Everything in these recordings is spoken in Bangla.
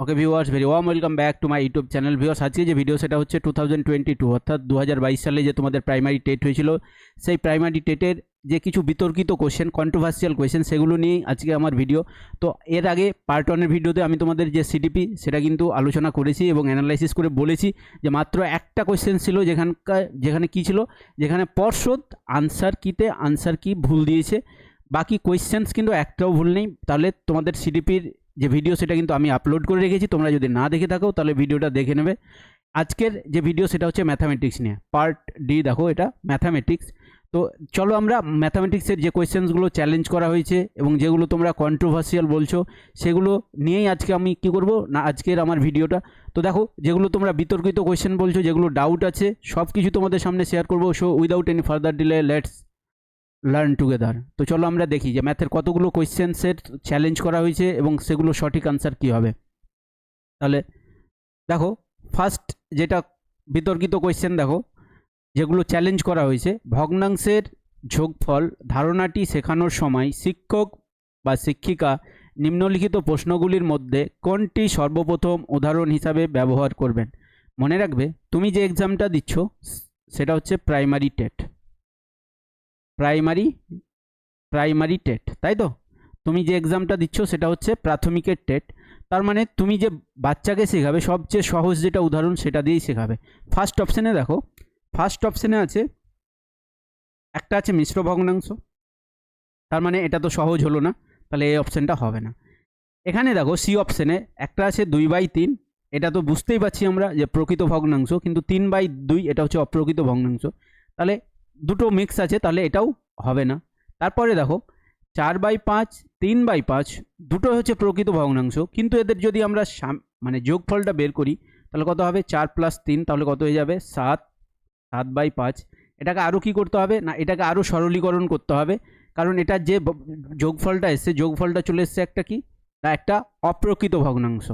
Okay viewers very warm welcome back to my YouTube channel viewers আজকে যে ভিডিও সেটা হচ্ছে টু থাউজেন্ড টোয়েন্টি টু অর্থাৎ দু হাজার বাইশ সালে যে তোমাদের প্রাইমারি টেট হয়েছিল, সেই প্রাইমারি টেটের যে কিছু বিতর্কিত কোশ্চেন কন্ট্রোভার্সিয়াল কোয়েশ্চেন সেগুলো নিয়েই আজকে আমার ভিডিও তো এর আগে পার্ট ওয়ানের ভিডিওতে আমি তোমাদের যে সিডিপি সেটা কিন্তু আলোচনা করেছি এবং অ্যানালাইসিস করে বলেছি যে মাত্র একটা কোয়েশ্চেন ছিল যেখানকার, যেখানে কি ছিল? যেখানে পর্ষদ আনসার কিতে আনসার কি ভুল দিয়েছে। বাকি কোয়েশ্চেন্স কিন্তু একটাও ভুল নেই। তাহলে তোমাদের সিডিপির যে ভিডিও সেটা কিন্তু আমি আপলোড করে রেখেছি, তোমরা যদি না দেখে থাকো, তাহলে ভিডিওটা দেখে নেবে। আজকের যে ভিডিও সেটা হচ্ছে ম্যাথামেটিক্স নিয়ে। পার্ট ডি দেখো এটা ম্যাথামেটিক্স তো চলো আমরা ম্যাথামেটিক্সের যে কোয়েশ্চেন্সগুলো চ্যালেঞ্জ করা হয়েছে এবং যেগুলো তোমরা কন্ট্রোভার্সিয়াল বলছো, সেগুলো নিয়েই আজকে আমি কি করব? না, আজকের আমার ভিডিওটা তো দেখো, যেগুলো তোমরা বিতর্কিত কোয়েশ্চেন বলছো, যেগুলো ডাউট আছে সব কিছু তোমাদের সামনে শেয়ার করব। So without any further delay let's learn together তো চলো আমরা দেখি যে ম্যাথের কতগুলো কোয়েশ্চেন্সের চ্যালেঞ্জ করা হয়েছে এবং সেগুলো সঠিক আনসার কী হবে। তাহলে দেখো ফার্স্ট যেটা বিতর্কিত কোয়েশ্চেন দেখো, যেগুলো চ্যালেঞ্জ করা হয়েছে, ভগ্নাংশের যোগফল ধারণাটি শেখানোর সময় শিক্ষক বা শিক্ষিকা নিম্নলিখিত প্রশ্নগুলির মধ্যে কোনটি সর্বপ্রথম উদাহরণ হিসাবে ব্যবহার করবেন? মনে রাখবে, তুমি যে এক্সামটা দিচ্ছ, সেটা হচ্ছে primary TET primary primary TET তাই তো? তুমি যে এক্সামটা দিচ্ছ সেটা হচ্ছে প্রাথমিকের টেট তার মানে তুমি যে বাচ্চাকে শেখাবে, সবচেয়ে সহজ যেটা উদাহরণ সেটা দিয়েই শেখাবে। ফার্স্ট অপশানে দেখো ফার্স্ট অপশানে আছে, একটা আছে মিশ্র ভগ্নাংশ, তার মানে এটা তো সহজ হলো না, তাহলে এই অপশানটা হবে না। এখানে দেখো সি অপশানে একটা আছে দুই বাই তিন, এটা তো বুঝতেই পারছি আমরা যে প্রকৃত ভগ্নাংশ, কিন্তু তিন বাই দুই এটা হচ্ছে অপ্রকৃত ভগ্নাংশ। তাহলে দুটো মিক্স আছে, তাহলে এটাও হবে না। তারপরে দেখো, চার বাই পাঁচ, তিন বাই পাঁচ, দুটো হচ্ছে প্রকৃত ভগ্নাংশ। কিন্তু এদের যদি আমরা মানে যোগফলটা বের করি, তাহলে কত হবে? চার প্লাস তিন, তাহলে কত হয়ে যাবে? সাত সাত বাই পাঁচ। এটাকে আরও কী করতে হবে? না, এটাকে আরও সরলীকরণ করতে হবে। কারণ এটা যে যোগফলটা এসছে, যোগফলটা চলে এসছে একটা কি? না, একটা অপ্রকৃত ভগ্নাংশ।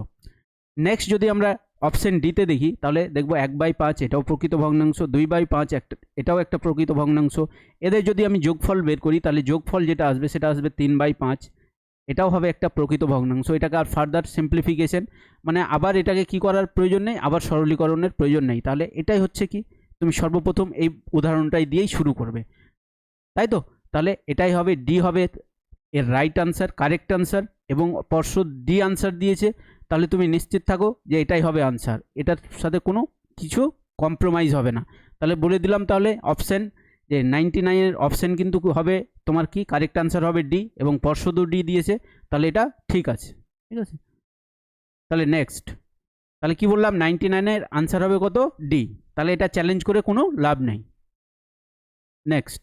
নেক্সট যদি আমরা অপশন ডিতে দেখি, তাহলে দেখব এক বাই পাঁচ, এটাও প্রকৃত ভগ্নাংশ, দুই বাই পাঁচ, একটা, এটাও একটা প্রকৃত ভগ্নাংশ। এদের যদি আমি যোগফল বের করি, তাহলে যোগফল যেটা আসবে, সেটা আসবে তিন বাই পাঁচ, এটাও হবে একটা প্রকৃত ভগ্নাংশ। এটাকে আর ফার্দার সিম্পলিফিকেশন মানে আবার এটাকে কি করার প্রয়োজন নেই, আবার সরলীকরণের প্রয়োজন নেই। তাহলে এটাই হচ্ছে কি, তুমি সর্বপ্রথম এই উদাহরণটাই দিয়েই শুরু করবে। তাই তো? তাহলে এটাই হবে ডি হবে এর রাইট আনসার কারেক্ট আনসার এবং পর্ষদ ডি আনসার দিয়েছে। তাহলে তুমি নিশ্চিত থাকো যে এটাই হবে আনসার এটার সাথে কোনো কিছু কম্প্রোমাইজ হবে না। তাহলে বলে দিলাম তাহলে অপশান যে নাইনটি নাইনের অপশান কিন্তু হবে, তোমার কি কারেক্ট আনসার হবে ডি এবং পর্ষদও ডি দিয়েছে, তাহলে এটা ঠিক আছে। ঠিক আছে? তাহলে নেক্সট তাহলে কি বললাম? নাইনটি নাইনের আনসার হবে কত? ডি তাহলে এটা চ্যালেঞ্জ করে কোনো লাভ নেই। Next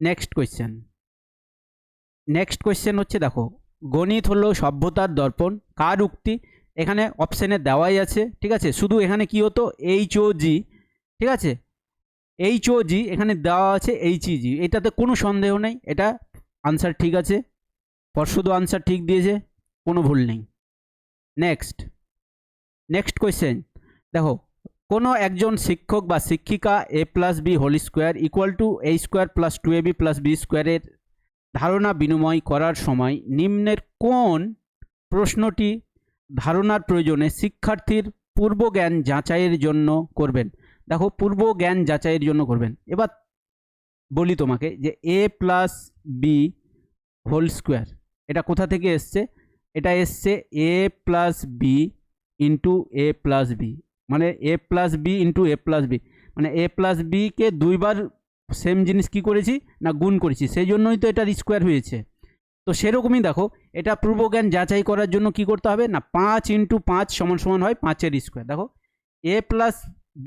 next question next question হচ্ছে দেখো গণিত হলো সভ্যতার দর্পণ, কার উক্তি? এখানে অপশানে দেওয়াই আছে, ঠিক আছে? শুধু এখানে কি হতো? এইচ ও জি ঠিক আছে? এইচ ও জি এখানে দেওয়া আছে এইচ জি এটাতে কোনো সন্দেহ নেই, এটা আনসার ঠিক আছে। পর্ষদও আনসার ঠিক দিয়েছে, কোনো ভুল নেই। নেক্সট নেক্সট কোয়েশ্চেন দেখো, কোনো একজন শিক্ষক বা শিক্ষিকা A plus B whole square equal to A square plus two A B plus B স্কোয়ারের ধারণা বিনিময় করার সময় নিম্নের কোন প্রশ্নটি ধারণার প্রয়োজনে শিক্ষার্থীর পূর্ব জ্ঞান যাচাইয়ের জন্য করবেন? দেখো পূর্ব জ্ঞান যাচাইয়ের জন্য করবেন। এবার বলি তোমাকে যে A plus B whole square এটা কোথা থেকে এসছে? এটা এসছে A plus B into A plus B মানে A plus B into A plus B মানে এ প্লাস বিকে দুইবার সেম জিনিস কি করেছি? না গুণ করেছি। সেই জন্যই তো এটার স্কোয়ার হয়েছে। তো সেরকমই দেখো, এটা পূর্বজ্ঞান যাচাই করার জন্য কি করতে হবে? না, পাঁচ ইন্টু পাঁচ সমান সমান হয় পাঁচের স্কোয়ার দেখো A plus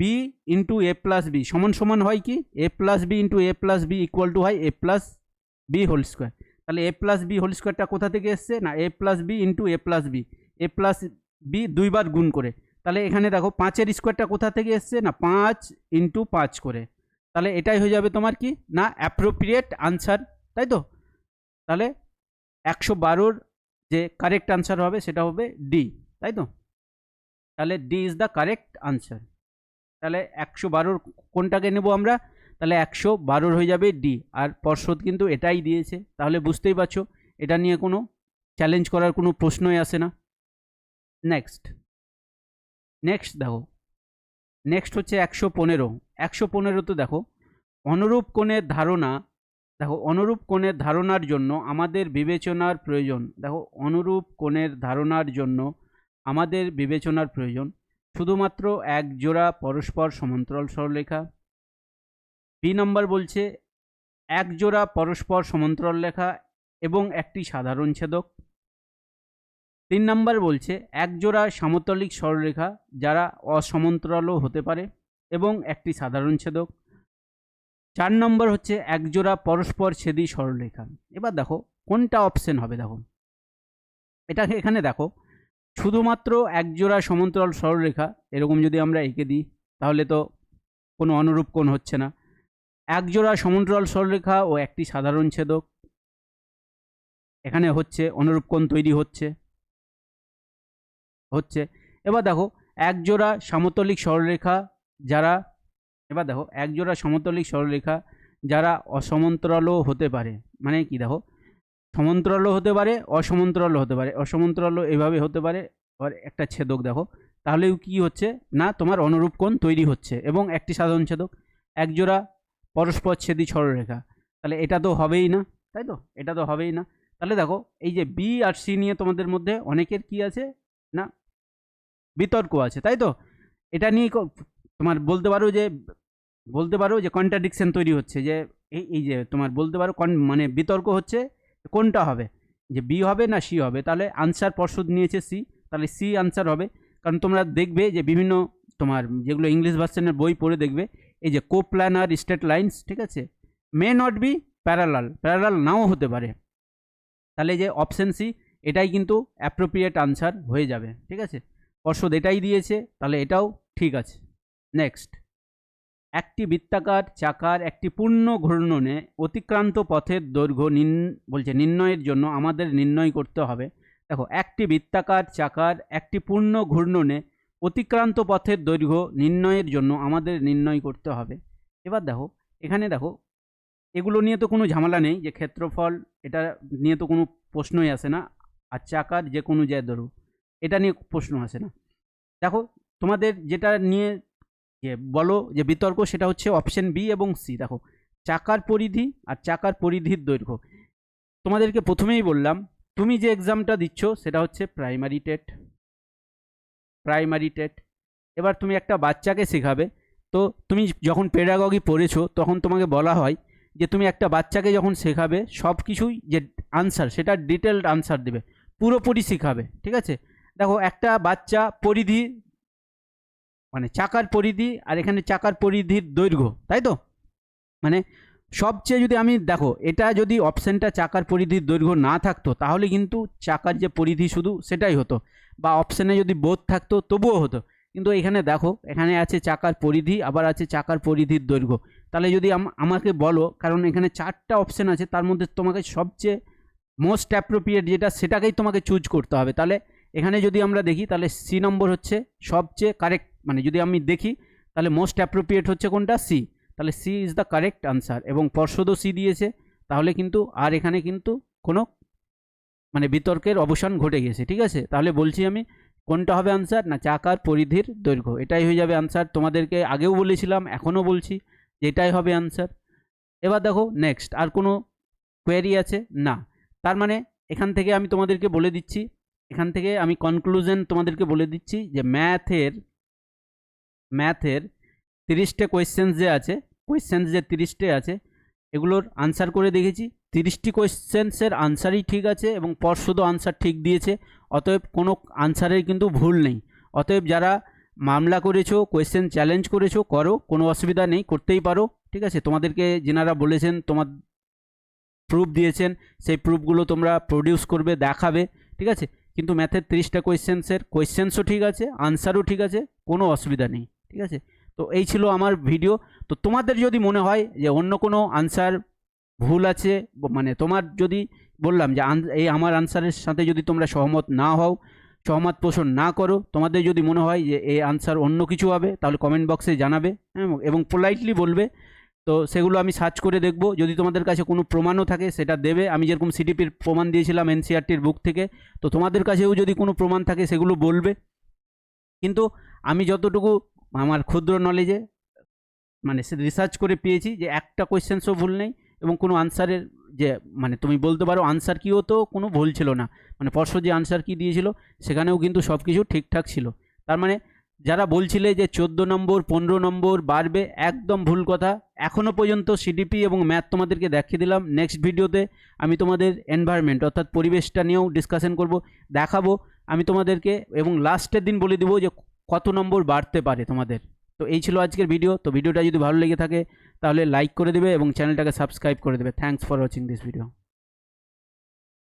B into A plus B সমান সমান হয় কি? A plus B into A plus B equal to হয় A plus B whole square তাহলে এ প্লাস বি হোল স্কোয়ারটা কোথা থেকে এসছে? না A plus B into A plus B A plus B দুইবার গুণ করে। তাহলে এখানে দেখো, পাঁচের স্কোয়ারটা কোথা থেকে এসছে? না, পাঁচ ইন্টু পাঁচ করে। তাহলে এটাই হয়ে যাবে তোমার কি? না অ্যাপ্রোপ্রিয়েট আনসার তাই তো? তাহলে একশো বারোর যে কারেক্ট আনসার হবে সেটা হবে ডি তাই তো? তাহলে D is the correct answer তাহলে একশো বারোর কোনটাকে নেব আমরা? তাহলে একশো বারোর হয়ে যাবে ডি আর পর্ষদ কিন্তু এটাই দিয়েছে। তাহলে বুঝতেই পারছ, এটা নিয়ে কোনো চ্যালেঞ্জ করার কোনো প্রশ্নই আসে না। নেক্সট নেক্সট দেখো নেক্সট হচ্ছে একশো পনেরো। একশো পনেরোতে দেখো, অনুরূপ কোণের ধারণা, দেখো, অনুরূপ কোণের ধারণার জন্য আমাদের বিবেচনার প্রয়োজন। দেখো, অনুরূপ কোণের ধারণার জন্য আমাদের বিবেচনার প্রয়োজন। শুধুমাত্র এক জোড়া পরস্পর সমান্তরাল সরলরেখা। বি নম্বর বলছে, এক জোড়া পরস্পর সমান্তরাল লেখা এবং একটি সাধারণ ছেদক। তিন নম্বর বলছে, এক জোড়া সমতলিক সরলরেখা যারা অসমান্তরালও হতে পারে এবং একটি সাধারণ ছেদক। চার নম্বর হচ্ছে, এক জোড়া পরস্পর ছেদি সরলরেখা। এবার দেখো, কোনটা অপশন হবে দেখো? এটা এখানে দেখো, শুধুমাত্র এক জোড়া সমান্তরাল সরলরেখা, এরকম যদি আমরা এঁকে দিই, তাহলে তো কোনো অনুরূপ কোণ হচ্ছে না। এক জোড়া সমান্তরাল সরলরেখা ও একটি সাধারণ ছেদক। এখানে হচ্ছে, অনুরূপ কোণ তৈরি হচ্ছে। হচ্ছে। এবার দেখো এক জোড়া সমতলিক সরলরেখা যারা, এবার দেখো এক জোড়া সমতলিক সরলরেখা যারা অসমান্তরালও হতে পারে। মানে কি দেখো, সমান্তরালও হতে পারে, অসমান্তরালও হতে পারে। অসমান্তরালও এভাবে হতে পারে আবার একটা ছেদক দেখো। তাহলেও কি হচ্ছে? না, তোমার অনুরূপ কোণ তৈরি হচ্ছে এবং একটি সাধারণ ছেদক এক জোড়া পরস্পর ছেদি সরলরেখা। তাহলে এটা তো হবেই না, তাই তো? এটা তো হবেই না। তাহলে দেখো, এই যে বি আর সি নিয়ে তোমাদের মধ্যে অনেকের কি আছে? বিতর্ক আছে, তাই তো? এটা নিয়ে তোমার বলতে পারো যে, বলতে পারো যে কন্ট্রাডিকশন তৈরি হচ্ছে যে, এই এই যে তোমার বলতে পারো কন মানে বিতর্ক হচ্ছে কোনটা হবে? যে বি হবে না সি হবে? তাহলে আনসার পর্ষদ নিয়েছে সি তাহলে সি আনসার হবে। কারণ তোমরা দেখবে যে বিভিন্ন তোমার যেগুলো ইংলিশ ভার্সনের বই পড়ে দেখবে, এই যে কোপ্ল্যানার স্টেট লাইন্স ঠিক আছে? May not be parallel parallel নাও হতে পারে। তাহলে যে অপশন সি এটাই কিন্তু অ্যাপ্রোপ্রিয়েট আনসার হয়ে যাবে, ঠিক আছে? পর্ষদ এটাই দিয়েছে, তাহলে এটাও ঠিক আছে। নেক্সট একটি বৃত্তাকার চাকার একটি পূর্ণ ঘূর্ণনে অতিক্রান্ত পথের দৈর্ঘ্য নিন বলছে নির্ণয়ের জন্য আমাদের নির্ণয় করতে হবে। দেখো, একটি বৃত্তাকার চাকার একটি পূর্ণ ঘূর্ণনে অতিক্রান্ত পথের দৈর্ঘ্য নির্ণয়ের জন্য আমাদের নির্ণয় করতে হবে। এবার দেখো, এখানে দেখো, এগুলো নিয়ে তো কোনো ঝামেলা নেই যে ক্ষেত্রফল, এটা নিয়ে তো কোনো প্রশ্নই আসে না। আর চাকার যে কোনো যে দৈর্ঘ্য এটা নিয়ে প্রশ্ন আসে না। দেখো, তোমাদের যেটা নিয়ে যে বলো, যে বিতর্ক, সেটা হচ্ছে অপশন বি এবং সি দেখো, চাকার পরিধি আর চাকার পরিধির দৈর্ঘ্য। তোমাদেরকে প্রথমেই বললাম, তুমি যে এক্সামটা দিচ্ছ, সেটা হচ্ছে প্রাইমারি টেট প্রাইমারি টেট এবার তুমি একটা বাচ্চাকে শেখাবে। তো তুমি যখন পেডাগগি পড়েছো, তখন তোমাকে বলা হয় যে তুমি একটা বাচ্চাকে যখন শেখাবে সব কিছুই যে আনসার সেটা ডিটেলড আনসার দেবে। পুরোপুরি শেখাবে, ঠিক আছে? দেখো একটা বাচ্চা পরিধি মানে চাকার পরিধি আর এখানে চাকার পরিধির দৈর্ঘ্য, তাই তো? মানে সবচেয়ে যদি আমি, দেখো, এটা যদি অপশানটা চাকার পরিধির দৈর্ঘ্য না থাকতো, তাহলে কিন্তু চাকার যে পরিধি শুধু সেটাই হতো। বা অপশানে যদি বোধ থাকতো, তবুও হতো। কিন্তু এখানে দেখো, এখানে আছে চাকার পরিধি, আবার আছে চাকার পরিধির দৈর্ঘ্য। তাহলে যদি আম- আমাকে বলো, কারণ এখানে চারটা অপশান আছে, তার মধ্যে তোমাকে সবচেয়ে মোস্ট অ্যাপ্রোপ্রিয়েট যেটা, সেটাকেই তোমাকে চুজ করতে হবে। তাহলে এখানে যদি আমরা দেখি, তাহলে সি নম্বর হচ্ছে সবচেয়ে কারেক্ট মানে যদি আমি দেখি, তাহলে মোস্ট অ্যাপ্রোপ্রিয়েট হচ্ছে কোনটা? সি তাহলে C is the correct answer এবং পর্ষদও সি দিয়েছে, তাহলে কিন্তু আর এখানে কিন্তু কোনো মানে বিতর্কের অবসান ঘটে গেছে, ঠিক আছে? তাহলে বলছি আমি, কোনটা হবে আনসার না চাকার পরিধির দৈর্ঘ্য, এটাই হয়ে যাবে আনসার তোমাদেরকে আগেও বলেছিলাম, এখনও বলছি যে এটাই হবে আনসার এবার দেখো নেক্সট আর কোনো কোয়েরি আছে? না। তার মানে এখান থেকে আমি তোমাদেরকে বলে দিচ্ছি এখান থেকে আমি কনক্লুশন তোমাদেরকে বলে দিচ্ছি যে ম্যাথের ম্যাথের তিরিশটে কোয়েশ্চেন্স যে আছে কোয়েশ্চেন্স যে তিরিশটে আছে, এগুলোর আনসার করে দেখেছি। তিরিশটি কোয়েশ্চেন্সের আনসারই ঠিক আছে এবং পর্ষদও আনসার ঠিক দিয়েছে। অতএব কোনো আনসারের কিন্তু ভুল নেই। অতএব যারা মামলা করেছ কোয়েশ্চেন চ্যালেঞ্জ করেছ, করো, কোনো অসুবিধা নেই, করতেই পারো, ঠিক আছে? তোমাদেরকে যেনারা বলেছেন, তোমার প্রুফ দিয়েছেন, সেই প্রুফগুলো তোমরা প্রডিউস করবে, দেখাবে, ঠিক আছে? কিন্তু ম্যাথের তিরিশটা কোয়েশ্চেন্সের কোয়েশ্চেন্সও ঠিক আছে আনসারও ঠিক আছে কোনো অসুবিধা নেই ঠিক আছে? তো এই ছিল আমার ভিডিও তো তোমাদের যদি মনে হয় যে অন্য কোনো আনসার ভুল আছে মানে তোমার যদি বললাম যে এই আমার আনসারের সাথে যদি তোমরা সহমত না হও সহমত পোষণ না করো তোমাদের যদি মনে হয় যে এই আনসার অন্য কিছু হবে তাহলে কমেন্ট বক্সে জানাবে হ্যাঁ, এবং পোলাইটলি বলবে তো সেগুলো আমি সার্চ করে দেখব। যদি তোমাদের কাছে কোনো প্রমাণও থাকে, সেটা দেবে। আমি যেরকম সিডিপির প্রমাণ দিয়েছিলাম এনসিআরটির বুক থেকে, তো তোমাদের কাছেও যদি কোনো প্রমাণ থাকে, সেগুলো বলবে। কিন্তু আমি যতটুকু আমার ক্ষুদ্র নলেজে মানে রিসার্চ করে পেয়েছি যে একটা কোয়েশ্চেন্সও ভুল নেই এবং কোনো আনসারের যে মানে তুমি বলতে পারো আনসার কিও তো কোনো ভুল ছিল না। মানে পরশু যে আনসার কি দিয়েছিল, সেখানেও কিন্তু সব কিছু ঠিকঠাক ছিল। তার মানে যারা বলছিলে যে চোদ্দ নম্বর, পনেরো নম্বর বাড়বে, একদম ভুল কথা। এখনও পর্যন্ত সিডিপি এবং ম্যাথ তোমাদেরকে দেখিয়ে দিলাম। নেক্সট ভিডিওতে আমি তোমাদের এনভায়রনমেন্ট অর্থাৎ পরিবেশটা নিয়েও ডিসকাশন করব, দেখাবো। আমি তোমাদেরকে এবং লাস্টের দিন বলে দেবো যে কত নম্বর বাড়তে পারে তোমাদের। তো এই ছিল আজকের ভিডিও তো ভিডিওটা যদি ভালো লেগে থাকে, তাহলে লাইক করে দেবে এবং চ্যানেলটাকে সাবস্ক্রাইব করে দেবে। Thanks for watching this video